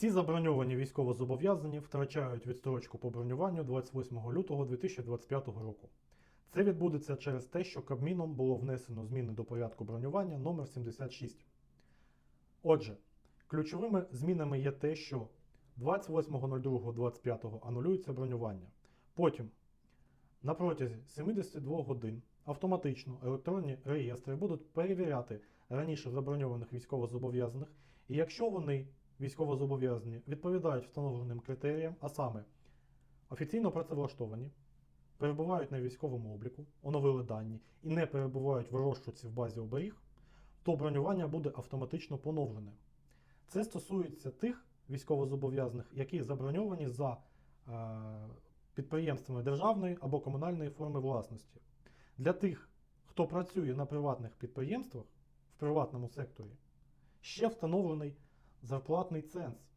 Всі заброньовані військовозобов'язані втрачають відстрочку по бронюванню 28 лютого 2025 року. Це відбудеться через те, що Кабміном було внесено зміни до порядку бронювання номер 76. Отже, ключовими змінами є те, що 28.02.25 анулюється бронювання. Потім на протязі 72 годин автоматично електронні реєстри будуть перевіряти раніше заброньованих військовозобов'язаних, і якщо вони військовозобов'язані відповідають встановленим критеріям, а саме офіційно працевлаштовані, перебувають на військовому обліку, оновили дані і не перебувають в розшуці в базі оберіг, то бронювання буде автоматично поновлене. Це стосується тих військовозобов'язаних, які заброньовані за е, підприємствами державної або комунальної форми власності. Для тих, хто працює на приватних підприємствах в приватному секторі, ще встановлений зарплатний ценз.